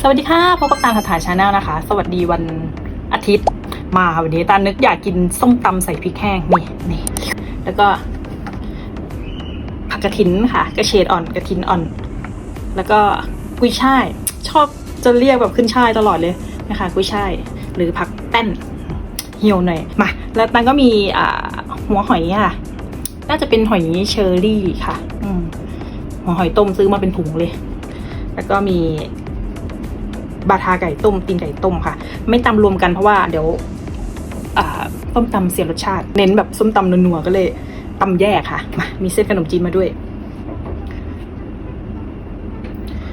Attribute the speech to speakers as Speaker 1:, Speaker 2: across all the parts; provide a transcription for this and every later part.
Speaker 1: สวัสดีค่ะพบกับตาลคาถาชาแนลนะคะ สวัสดีวันอาทิตย์ มาวันนี้ตาลนึกอยากกินส้มตำใส่พริกแห้งนี่นี่แล้วก็ผักกระถินค่ะ กระเฉดอ่อนกระถินอ่อน แล้วก็กุ้ยช่าย ชอบจะเรียกแบบขึ้นช่ายตลอดเลยนะคะกุ้ยช่ายหรือผักแป้นเหี่ยวหน่อยมาแล้วตันก็มีอ่าหัวหอยค่ะ น่าจะเป็นหอยเชอรี่ค่ะหัวหอยต้มซื้อมาเป็นถุงเลย แล้วก็มี บาทาไก่ต้มตีนไก่ต้มค่ะ ไม่ตำรวมกันเพราะว่าเดี๋ยวต้มตำเสียรสชาติ เน้นแบบส้มตำนัวๆก็เลยตำแยกค่ะมามีเส้นขนมจีนมาด้วย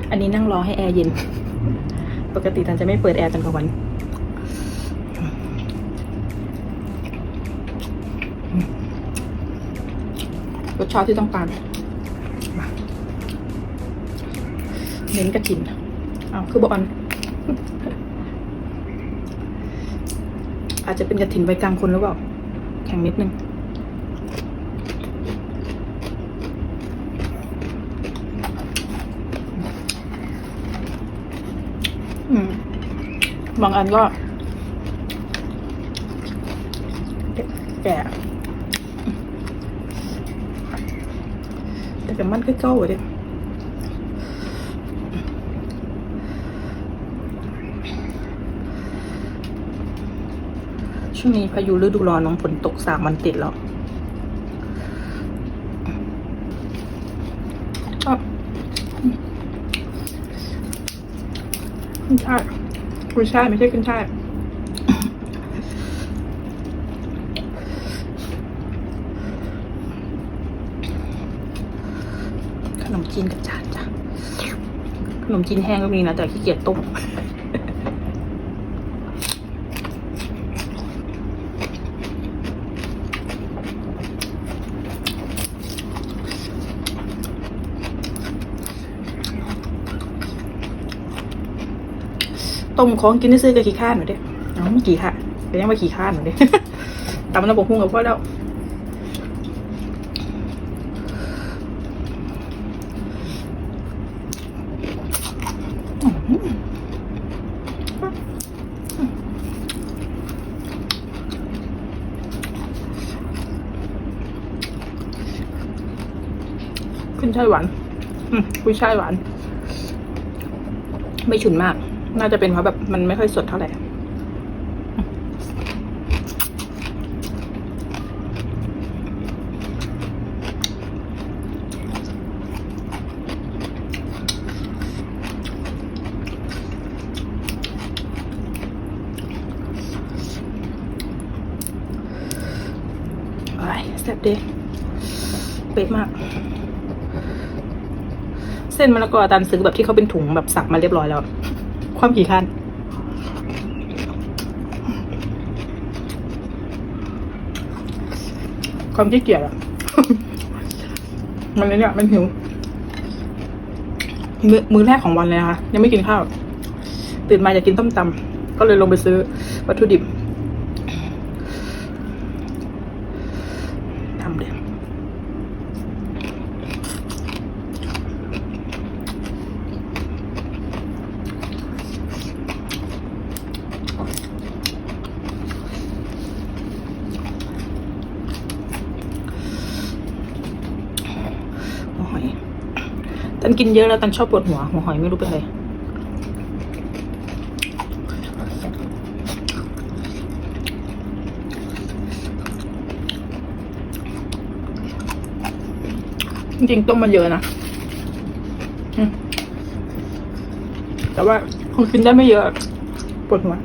Speaker 1: อันนี้นั่งรอให้แอร์เย็น ปกติตันจะไม่เปิดแอร์ตอนกลางวันรสชาติที่ต้องการเน้นกระถินอ้าวคือบอลอ อาจจะเป็นกระถินไว้กลางคนหรือเปล่า แข็งนิดนึง บางอันก็แก่แต่แต่มันก็เก้าเลย ช่วงนี้พายุฤดูร้อนน้องฝนตกสามวันติดแล้วชอบขึ้นช่ายกุยช่ายไม่ใช่ขึ้นช่ายขนมจีนกับจานจ้ะขนมจีนแห้งก็มีนะแต่ขี้เกียจต้ม ต้มของกินได้ซื้อกับขี้ข้านหน่อยเด้เอ้ากี่ค่ะเป็นยังว่าขี้ข้านหน่อยเด้ตำน้ำบกหุ่งกับพ่อแล้วขึ้นช่ายหวานอืมกุ้ยช่ายหวาน ไม่ฉุนมาก น่าจะเป็นเพราะแบบมันไม่ค่อยสดเท่าไหร่ไอ้แซ่บด้เป๊ะมาก เส้นมะละกอตันซื้อแบบที่เขาเป็นถุงแบบสับมาเรียบร้อยแล้ว ความกี่ขั้นความขี้เกียจอะมันเนี่ยมันหิวมือมือแรกของวันเลยค่ะ ยังไม่กินข้าว ตื่นมาอยากกินต้มตำก็เลยลงไปซื้อวัตถุดิบทำเดี๋ยว หัวหอยตั นกินเยอะแล้วตันชอบปวดหัว หัวหอยไม่รู้เป็นไรจริงๆต้มมันเยอะนะแต่ว่าคงกินได้ไม่เยอะปวดหัว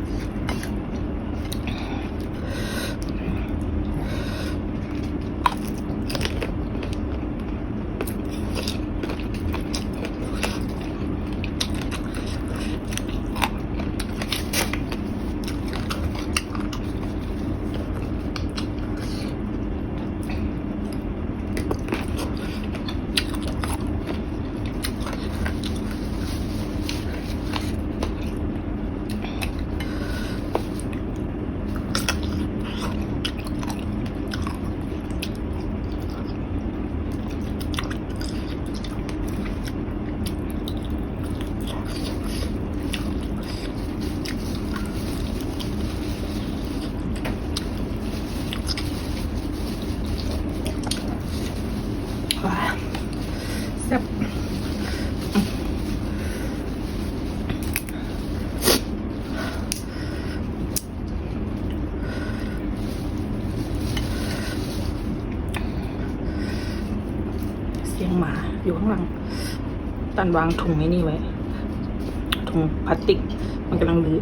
Speaker 1: อยู่ข้างหลัง ตันวางถุงไว้นี่ไว้ ถุงพลาสติก มันกำลังรื้อ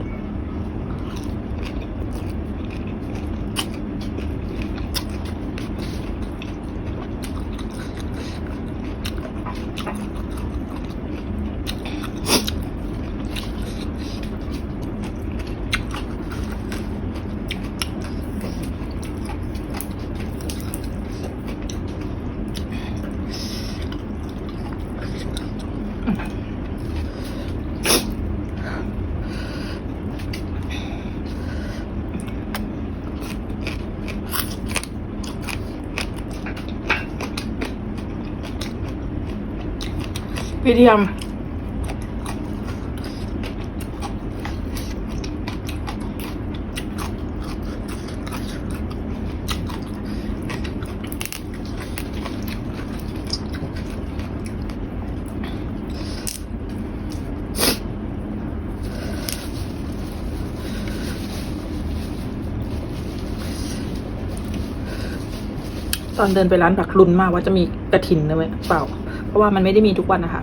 Speaker 1: พี่เทียม ตอนเดินไปร้านผักลุนมากว่าจะมีกระถินนะเว้ยเปล่า เพราะว่ามันไม่ได้มีทุกวันนะคะ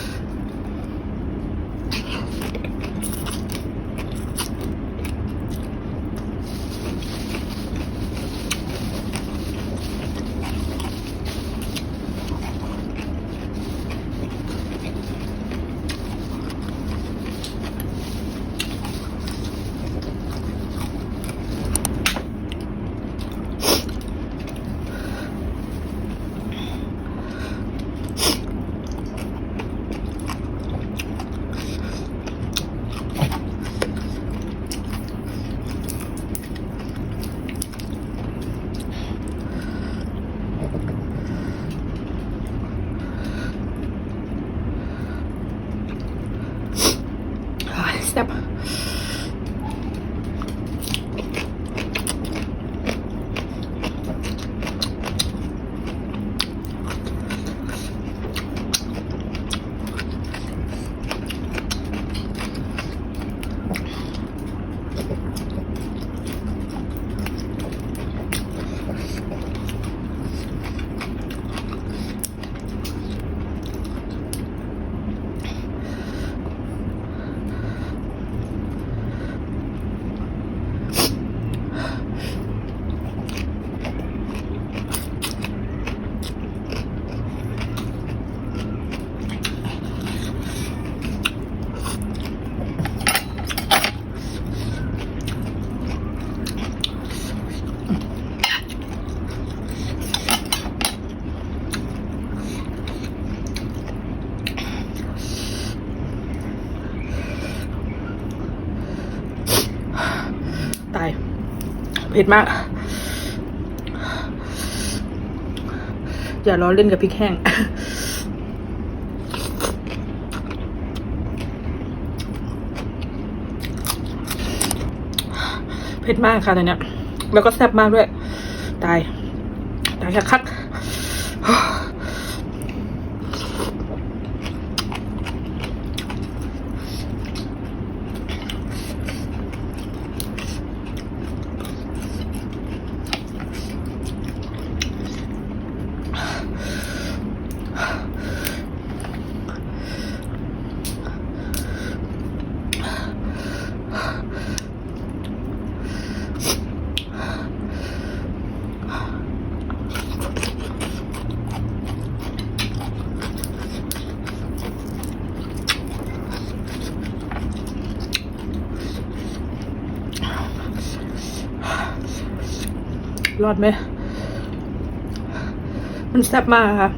Speaker 1: เผ็ดมาก อย่าล้อเล่นกับพริกแห้ง เผ็ดมากค่ะตอนเนี้ยแล้วก็แซ่บมากด้วย ตาย ตายคัก รอดไหม มันแซ่บมากค่ะ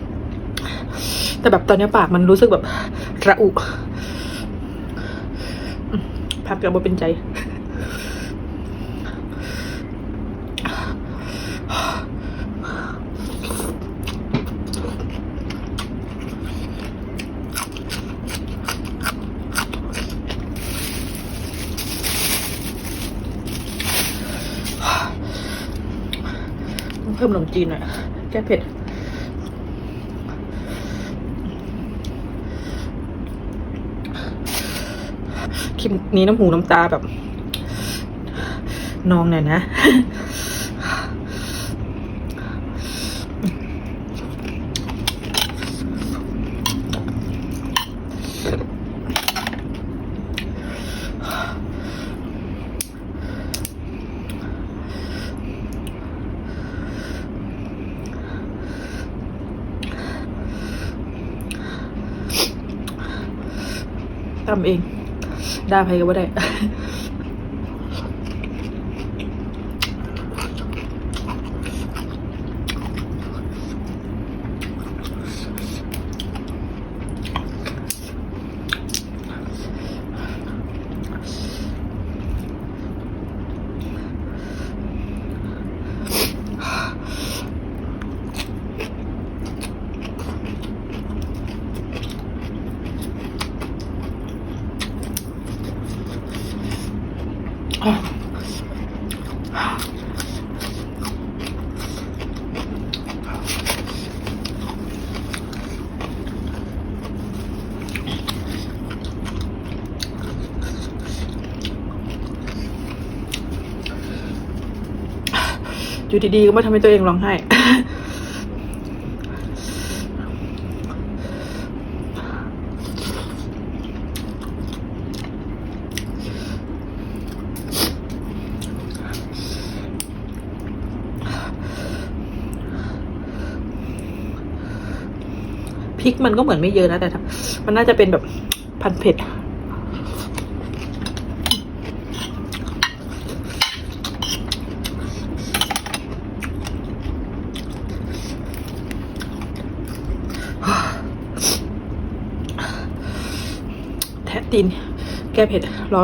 Speaker 1: แต่แบบตอนนี้ปากมันรู้สึกแบบระอุ พักกับบ่เป็นใจ ต้องเพิ่มขนม จีนหน่อย แก้เผ็ด คลิปนี้น้ำหูน้ำตาแบบ นองหน่อยนะ ทำเอง ได้ไปก็ว่ได้ อยู่ดีๆก็มาทำให้ตัวเองร้องไห้ พริกมันก็เหมือนไม่เยอะนะแต่มันน่าจะเป็นแบบพันเผ็ด ตีน แก้เผ็ดรอ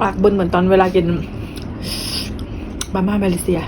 Speaker 1: ปากบนเหมือนตอนเวลากินมาม่ามาเลเซีย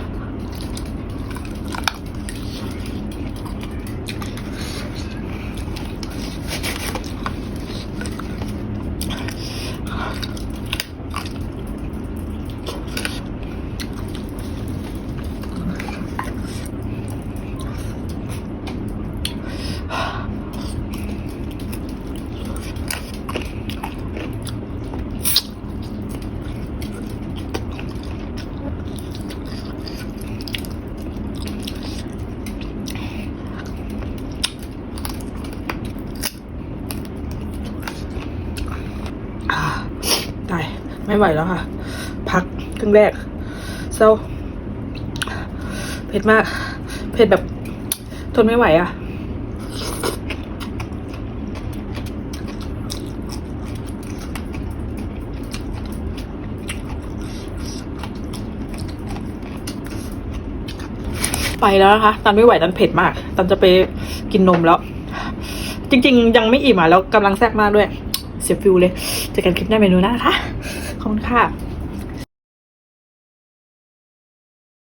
Speaker 1: อ่าตาย ไม่ไหวแล้วค่ะ พักครึ่งแรกเศร้าเผ็ดมาก เผ็ดแบบทนไม่ไหวอะไปแล้วนะคะตันไม่ไหวตันเผ็ดมาก ตันจะไปกินนมแล้ว จริง ๆ ยังไม่อิ่มอะแล้วกำลังแซ่บมากด้วย เสียฟิลเลยเจอกันคลิปหน้าเมนูหน้านะคะ คุณค่ะ